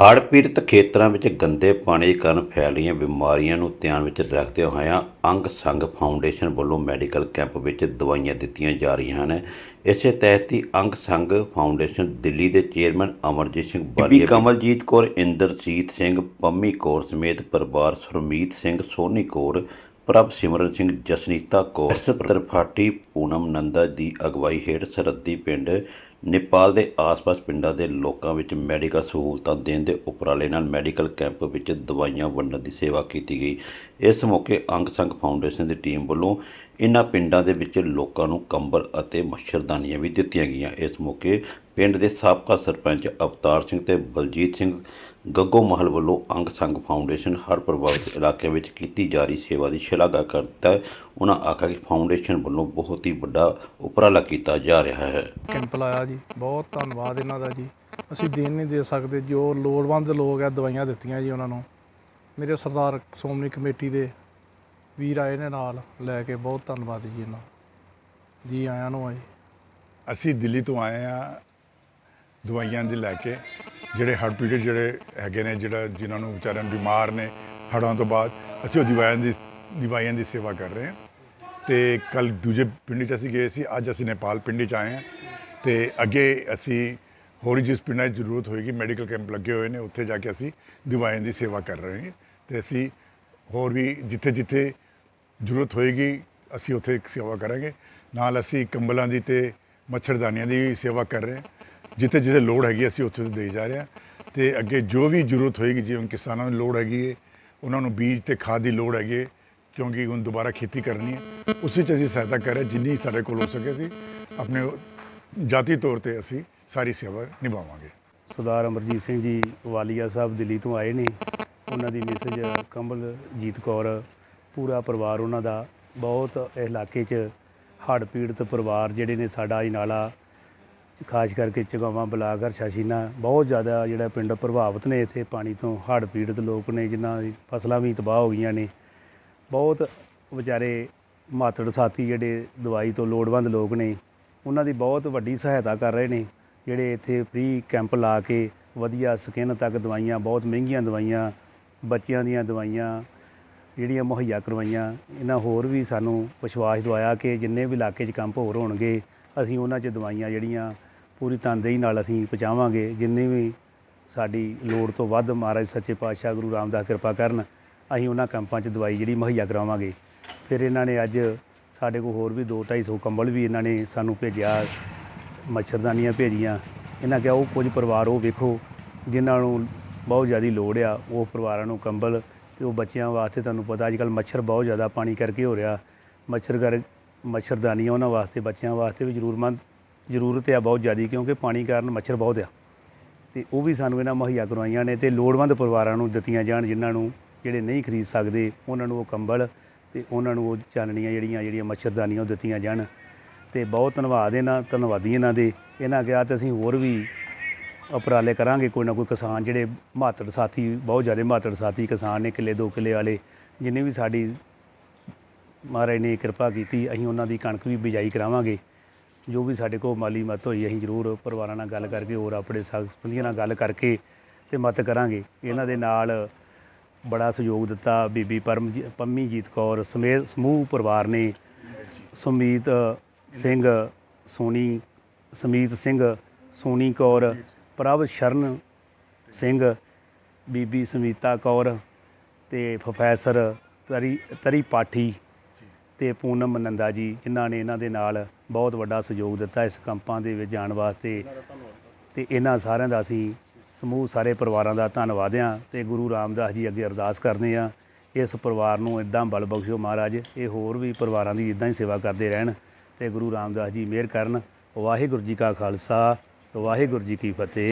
ਹੜ੍ਹ ਪੀੜਤ ਖੇਤਰਾਂ ਵਿੱਚ ਗੰਦੇ ਪਾਣੀ ਕਾਰਨ ਫੈਲ ਰਹੀਆਂ ਬਿਮਾਰੀਆਂ ਨੂੰ ਧਿਆਨ ਵਿੱਚ ਰੱਖਦੇ ਹੋਇਆਂ ਅੰਗ ਸੰਗ ਫਾਊਂਡੇਸ਼ਨ ਵੱਲੋਂ ਮੈਡੀਕਲ ਕੈਂਪ ਵਿੱਚ ਦਵਾਈਆਂ ਦਿੱਤੀਆਂ ਜਾ ਰਹੀਆਂ ਹਨ। ਇਸੇ ਤਹਿਤ ਹੀ ਅੰਗ ਸੰਗ ਫਾਊਂਡੇਸ਼ਨ ਦਿੱਲੀ ਦੇ ਚੇਅਰਮੈਨ ਅਮਰਜੀਤ ਸਿੰਘ ਬਾਲੀ ਕਮਲਜੀਤ ਕੌਰ ਇੰਦਰਜੀਤ ਸਿੰਘ ਪੰਮੀ ਕੌਰ ਸਮੇਤ ਪਰਿਵਾਰ ਸੁਰਮੀਤ ਸਿੰਘ ਸੋਨੀ ਕੌਰ ਪ੍ਰਭ ਸਿਮਰਨ ਸਿੰਘ ਜਸਨੀਤਾ ਕੌਰ ਤਰਫਾਟੀ ਪੂਨਮ ਨੰਦਾ ਦੀ ਅਗਵਾਈ ਹੇਠ ਸਰਹੱਦੀ ਪਿੰਡ ਨੇਪਾਲ ਦੇ ਆਸ-ਪਾਸ ਪਿੰਡਾਂ ਦੇ ਲੋਕਾਂ ਵਿੱਚ ਮੈਡੀਕਲ ਸਹੂਲਤਾਂ ਦੇਣ ਦੇ ਉਪਰਾਲੇ ਨਾਲ ਮੈਡੀਕਲ ਕੈਂਪ ਵਿੱਚ ਦਵਾਈਆਂ ਵੰਡਣ ਦੀ ਸੇਵਾ ਕੀਤੀ ਗਈ। ਇਸ ਮੌਕੇ ਅੰਗ ਸੰਗ ਫਾਊਂਡੇਸ਼ਨ ਦੀ ਟੀਮ ਵੱਲੋਂ ਇਨ੍ਹਾਂ ਪਿੰਡਾਂ ਦੇ ਵਿੱਚ ਲੋਕਾਂ ਨੂੰ ਕੰਬਲ ਅਤੇ ਮੱਛਰਦਾਨੀਆਂ ਵੀ ਦਿੱਤੀਆਂ ਗਈਆਂ। ਇਸ ਮੌਕੇ ਪਿੰਡ ਦੇ ਸਾਬਕਾ ਸਰਪੰਚ ਅਵਤਾਰ ਸਿੰਘ ਤੇ ਬਲਜੀਤ ਸਿੰਘ ਗੱਗੋ ਮਹਲ ਵੱਲੋਂ ਅੰਗ ਸੰਗ ਫਾਊਂਡੇਸ਼ਨ ਹਰ ਪ੍ਰਭਾਵਿਤ ਇਲਾਕੇ ਵਿੱਚ ਕੀਤੀ ਜਾ ਰਹੀ ਸੇਵਾ ਦੀ ਸ਼ਲਾਘਾ ਕਰਦਾ ਹੈ। ਉਹਨਾਂ ਆਖਿਆ ਕਿ ਫਾਊਂਡੇਸ਼ਨ ਵੱਲੋਂ ਬਹੁਤ ਹੀ ਵੱਡਾ ਉਪਰਾਲਾ ਕੀਤਾ ਜਾ ਰਿਹਾ ਹੈ। ਕੈਂਪ ਲਾਇਆ ਜੀ। ਬਹੁਤ ਧੰਨਵਾਦ ਇਹਨਾਂ ਦਾ ਜੀ। ਅਸੀਂ ਦੇਣ ਨਹੀਂ ਦੇ ਸਕਦੇ। ਜੋ ਲੋੜਵੰਦ ਲੋਕ ਆ ਦਵਾਈਆਂ ਦਿੱਤੀਆਂ ਜੀ ਉਹਨਾਂ ਨੂੰ। ਮੇਰੇ ਸਰਦਾਰ ਸ਼੍ਰੋਮਣੀ ਕਮੇਟੀ ਦੇ ਵੀਰ ਆਏ ਨੇ ਨਾਲ ਲੈ ਕੇ। ਬਹੁਤ ਧੰਨਵਾਦ ਜੀ ਇਹਨਾਂ ਦਾ। ਜੀ ਆਇਆਂ ਨੂੰ ਆ ਜੀ ਅਸੀਂ ਦਿੱਲੀ ਤੋਂ ਆਏ ਆ ਦਵਾਈਆਂ ਦੀ ਲੈ ਕੇ। ਜਿਹੜੇ ਹੜ੍ਹ ਪੀੜਤ ਜਿਹੜੇ ਹੈਗੇ ਨੇ, ਜਿਹੜਾ ਜਿਨ੍ਹਾਂ ਨੂੰ ਵਿਚਾਰਿਆਂ ਨੂੰ ਬਿਮਾਰ ਨੇ ਹੜ੍ਹਾਂ ਤੋਂ ਬਾਅਦ, ਅਸੀਂ ਉਹ ਦਵਾਈਆਂ ਦੀ ਦਵਾਈਆਂ ਦੀ ਸੇਵਾ ਕਰ ਰਹੇ ਹਾਂ। ਤੇ ਕੱਲ ਦੂਜੇ ਪਿੰਡ 'ਚ ਅਸੀਂ ਗਏ ਸੀ, ਅੱਜ ਅਸੀਂ ਨੇਪਾਲ ਪਿੰਡ 'ਚ ਆਏ ਹਾਂ। ਤੇ ਅੱਗੇ ਅਸੀਂ ਹੋਰ ਵੀ ਜਿਸ ਪਿੰਡਾਂ 'ਚ ਜ਼ਰੂਰਤ ਹੋਏਗੀ, ਮੈਡੀਕਲ ਕੈਂਪ ਲੱਗੇ ਹੋਏ ਨੇ, ਉੱਥੇ ਜਾ ਕੇ ਅਸੀਂ ਦਵਾਈਆਂ ਦੀ ਸੇਵਾ ਕਰ ਰਹੇ ਹਾਂ। ਤੇ ਅਸੀਂ ਹੋਰ ਵੀ ਜਿੱਥੇ ਜਿੱਥੇ ਜ਼ਰੂਰਤ ਹੋਏਗੀ, ਅਸੀਂ ਉੱਥੇ ਸੇਵਾ ਕਰਾਂਗੇ। ਨਾਲ ਅਸੀਂ ਕੰਬਲਾਂ ਦੀ ਤੇ ਮੱਛਰਦਾਨੀਆਂ ਦੀ ਸੇਵਾ ਕਰ ਰਹੇ ਹਾਂ। ਜਿੱਥੇ ਜਿੱਥੇ ਲੋੜ ਹੈਗੀ ਅਸੀਂ ਉੱਥੇ ਦੇ ਜਾ ਰਹੇ ਹਾਂ। ਤੇ ਅੱਗੇ ਜੋ ਵੀ ਜ਼ਰੂਰਤ ਹੋਏਗੀ, ਜਿਵੇਂ ਕਿਸਾਨਾਂ ਨੂੰ ਲੋੜ ਹੈਗੀ ਹੈ, ਉਹਨਾਂ ਨੂੰ ਬੀਜ ਤੇ ਖਾਦ ਦੀ ਲੋੜ ਹੈਗੀ ਹੈ, ਕਿਉਂਕਿ ਹੁਣ ਦੁਬਾਰਾ ਖੇਤੀ ਕਰਨੀ ਹੈ, ਉਸ 'ਚ ਅਸੀਂ ਸਹਾਇਤਾ ਕਰ ਰਹੇ ਜਿੰਨੀ ਸਾਡੇ ਕੋਲ ਹੋ ਸਕੇ ਅਸੀਂ ਆਪਣੇ ਜਾਤੀ ਤੌਰ ਤੇ ਅਸੀਂ ਸਾਰੀ ਸੇਵਾ ਨਿਭਾਵਾਂਗੇ। ਸਰਦਾਰ ਅਮਰਜੀਤ ਸਿੰਘ ਜੀ ਵਾਲੀਆ ਸਾਹਿਬ ਦਿੱਲੀ ਤੋਂ ਆਏ ਨੇ। ਉਹਨਾਂ ਦੀ ਮਿਸਜ ਕਮਲਜੀਤ ਕੌਰ, ਪੂਰਾ ਪਰਿਵਾਰ ਉਹਨਾਂ ਦਾ, ਬਹੁਤ ਇਸ ਇਲਾਕੇ 'ਚ ਹੜ੍ਹ ਪੀੜਤ ਪਰਿਵਾਰ ਜਿਹੜੇ ਨੇ ਸਾਡਾ ਇਨਾਲਾ ਖਾਸ ਕਰਕੇ ਚਗਾਵਾਂ ਬਲਾਕ ਹਰਸ਼ਾਸ਼ੀਨਾ ਬਹੁਤ ਜ਼ਿਆਦਾ ਜਿਹੜਾ ਪਿੰਡ ਪ੍ਰਭਾਵਿਤ ਨੇ ਇੱਥੇ ਪਾਣੀ ਤੋਂ, ਹੜ੍ਹ ਪੀੜਤ ਲੋਕ ਨੇ, ਜਿਨ੍ਹਾਂ ਦੀ ਫਸਲਾਂ ਵੀ ਤਬਾਹ ਹੋ ਗਈਆਂ ਨੇ। ਬਹੁਤ ਵਿਚਾਰੇ ਮਾਤੜ ਸਾਥੀ ਜਿਹੜੇ ਦਵਾਈ ਤੋਂ ਲੋੜਵੰਦ ਲੋਕ ਨੇ, ਉਹਨਾਂ ਦੀ ਬਹੁਤ ਵੱਡੀ ਸਹਾਇਤਾ ਕਰ ਰਹੇ ਨੇ, ਜਿਹੜੇ ਇੱਥੇ ਫ੍ਰੀ ਕੈਂਪ ਲਾ ਕੇ ਵਧੀਆ ਸਕਿਨ ਤੱਕ ਦਵਾਈਆਂ, ਬਹੁਤ ਮਹਿੰਗੀਆਂ ਦਵਾਈਆਂ, ਬੱਚਿਆਂ ਦੀਆਂ ਦਵਾਈਆਂ, ਜਿਹੜੀਆਂ ਮੁਹੱਈਆ ਕਰਵਾਈਆਂ, ਇਹਨਾਂ ਹੋਰ ਵੀ ਸਾਨੂੰ ਵਿਸ਼ਵਾਸ ਦਵਾਇਆ ਕਿ ਜਿੰਨੇ ਵੀ ਇਲਾਕੇ 'ਚ ਕੈਂਪ ਹੋਰ ਹੋਣਗੇ, ਅਸੀਂ ਉਹਨਾਂ 'ਚ ਦਵਾਈਆਂ ਜਿਹੜੀਆਂ ਪੂਰੀ ਤਨਦੇਹੀ ਨਾਲ ਅਸੀਂ ਪਹੁੰਚਾਵਾਂਗੇ। ਜਿੰਨੀ ਵੀ ਸਾਡੀ ਲੋੜ ਤੋਂ ਵੱਧ ਮਹਾਰਾਜ ਸੱਚੇ ਪਾਤਸ਼ਾਹ ਗੁਰੂ ਰਾਮਦਾਸ ਕਿਰਪਾ ਕਰਨ, ਅਸੀਂ ਉਹਨਾਂ ਕੈਂਪਾਂ 'ਚ ਦਵਾਈ ਜਿਹੜੀ ਮੁਹੱਈਆ ਕਰਾਵਾਂਗੇ। ਫਿਰ ਇਹਨਾਂ ਨੇ ਅੱਜ ਸਾਡੇ ਕੋਲ ਹੋਰ ਵੀ 2 250 ਕੰਬਲ ਵੀ ਇਹਨਾਂ ਨੇ ਸਾਨੂੰ ਭੇਜਿਆ, ਮੱਛਰਦਾਨੀਆਂ ਭੇਜੀਆਂ। ਇਹਨਾਂ ਕਿਹਾ ਉਹ ਕੁਝ ਪਰਿਵਾਰ ਉਹ ਵੇਖੋ, ਜਿਨ੍ਹਾਂ ਨੂੰ ਬਹੁਤ ਜ਼ਿਆਦਾ ਲੋੜ ਆ, ਉਹ ਪਰਿਵਾਰਾਂ ਨੂੰ ਕੰਬਲ ਤੇ ਉਹ ਬੱਚਿਆਂ ਵਾਸਤੇ ਤੁਹਾਨੂੰ ਪਤਾ ਅੱਜ ਕੱਲ੍ਹ ਮੱਛਰ ਬਹੁਤ ਜ਼ਿਆਦਾ ਪਾਣੀ ਕਰਕੇ ਹੋ ਰਿਹਾ। ਮੱਛਰ ਕਰ, ਮੱਛਰਦਾਨੀਆਂ ਉਹਨਾਂ ਵਾਸਤੇ, ਬੱਚਿਆਂ ਵਾਸਤੇ ਵੀ ਜ਼ਰੂਰਮੰਦ ਜ਼ਰੂਰਤ ਆ ਬਹੁਤ ਜ਼ਿਆਦਾ ਕਿਉਂਕਿ ਪਾਣੀ ਕਾਰਨ ਮੱਛਰ ਬਹੁਤ ਆ। ਤੇ ਉਹ ਵੀ ਸਾਨੂੰ ਇਹਨਾਂ ਮੁਹੱਈਆ ਕਰਵਾਈਆਂ ਨੇ ਤੇ ਲੋੜਵੰਦ ਪਰਿਵਾਰਾਂ ਨੂੰ ਦਿੱਤੀਆਂ ਜਾਣ, ਜਿਨ੍ਹਾਂ ਨੂੰ ਜਿਹੜੇ ਨਹੀਂ ਖਰੀਦ ਸਕਦੇ, ਉਹਨਾਂ ਨੂੰ ਉਹ ਕੰਬਲ ਤੇ ਉਹਨਾਂ ਨੂੰ ਉਹ ਚਾਨਣੀਆਂ ਜਿਹੜੀਆਂ ਜਿਹੜੀਆਂ ਮੱਛਰਦਾਨੀਆਂ ਉਹ ਦਿੱਤੀਆਂ ਜਾਣ। ਤੇ ਬਹੁਤ ਧੰਨਵਾਦ ਇਹਨਾਂ, ਧੰਨਵਾਦੀ ਇਹਨਾਂ ਦੇ। ਇਹਨਾਂ ਕਿਹਾ ਤੇ ਅਸੀਂ ਹੋਰ ਵੀ ਉਪਰਾਲੇ ਕਰਾਂਗੇ, ਕੋਈ ਨਾ ਕੋਈ ਕਿਸਾਨ ਜਿਹੜੇ ਮਾਤੜ ਸਾਥੀ, ਬਹੁਤ ਜ਼ਿਆਦਾ ਮਾਤੜ ਸਾਥੀ ਕਿਸਾਨ ਨੇ, ਕਿੱਲੇ ਦੋ ਕਿੱਲੇ ਵਾਲੇ, ਜਿੰਨੇ ਵੀ ਸਾਡੀ ਮਹਾਰਾਜ ਨੇ ਕਿਰਪਾ ਕੀਤੀ, ਅਸੀਂ ਉਹਨਾਂ ਦੀ ਕਣਕ ਵੀ ਬਿਜਾਈ ਕਰਾਵਾਂਗੇ। ਜੋ ਵੀ ਸਾਡੇ ਕੋਲ ਮਾਲੀ ਮਤ ਹੋਈ, ਅਸੀਂ ਜ਼ਰੂਰ ਪਰਿਵਾਰਾਂ ਨਾਲ ਗੱਲ ਕਰਕੇ ਹੋਰ ਆਪਣੇ ਸਾਥ ਸੰਬੰਧੀਆਂ ਨਾਲ ਗੱਲ ਕਰਕੇ ਤੇ ਮਤ ਕਰਾਂਗੇ। ਇਹਨਾਂ ਦੇ ਨਾਲ ਬੜਾ ਸਹਿਯੋਗ ਦਿੱਤਾ ਬੀਬੀ ਪਰਮ ਪੰਮੀਜੀਤ ਕੌਰ ਸਮੇਤ ਸਮੂਹ ਪਰਿਵਾਰ ਨੇ। ਸੁਮੀਤ ਸਿੰਘ ਸੋਨੀ, ਸਮੀਤ ਸਿੰਘ ਸੋਨੀ ਕੌਰ, ਪ੍ਰਭ ਸ਼ਰਨ ਸਿੰਘ, ਬੀਬੀ ਸਮੀਤਾ ਕੌਰ ਤੇ ਪ੍ਰੋਫੈਸਰ ਤਰੀ ਤਰੀ ਪਾਠੀ ਤੇ ਪੂਨਮ ਨੰਦਾ ਜੀ, ਜਿਨ੍ਹਾਂ ਨੇ ਇਹਨਾਂ ਦੇ ਨਾਲ ਬਹੁਤ ਵੱਡਾ ਸਹਿਯੋਗ ਦਿੱਤਾ ਇਸ ਕੰਪਾਂ ਦੇ ਵਿੱਚ ਜਾਣ ਵਾਸਤੇ। ਤੇ ਇਹਨਾਂ ਸਾਰਿਆਂ ਦਾ ਅਸੀਂ ਸਮੂਹ, ਸਾਰੇ ਪਰਿਵਾਰਾਂ ਦਾ ਧੰਨਵਾਦ ਹਾਂ ਤੇ ਗੁਰੂ ਰਾਮਦਾਸ ਜੀ ਅੱਗੇ ਅਰਦਾਸ ਕਰਦੇ ਹਾਂ। ਇਸ ਪਰਿਵਾਰ ਨੂੰ ਇਦਾਂ ਬਲ ਬਖਸ਼ੋ ਮਹਾਰਾਜ, ਇਹ ਹੋਰ ਵੀ ਪਰਿਵਾਰਾਂ ਦੀ ਇਦਾਂ ਹੀ ਸੇਵਾ ਕਰਦੇ ਰਹਿਣ ਤੇ ਗੁਰੂ ਰਾਮਦਾਸ ਜੀ ਮਿਹਰ ਕਰਨ। ਵਾਹਿਗੁਰੂ ਜੀ ਕਾ ਖਾਲਸਾ, ਵਾਹਿਗੁਰੂ ਜੀ ਕੀ ਫਤਿਹ।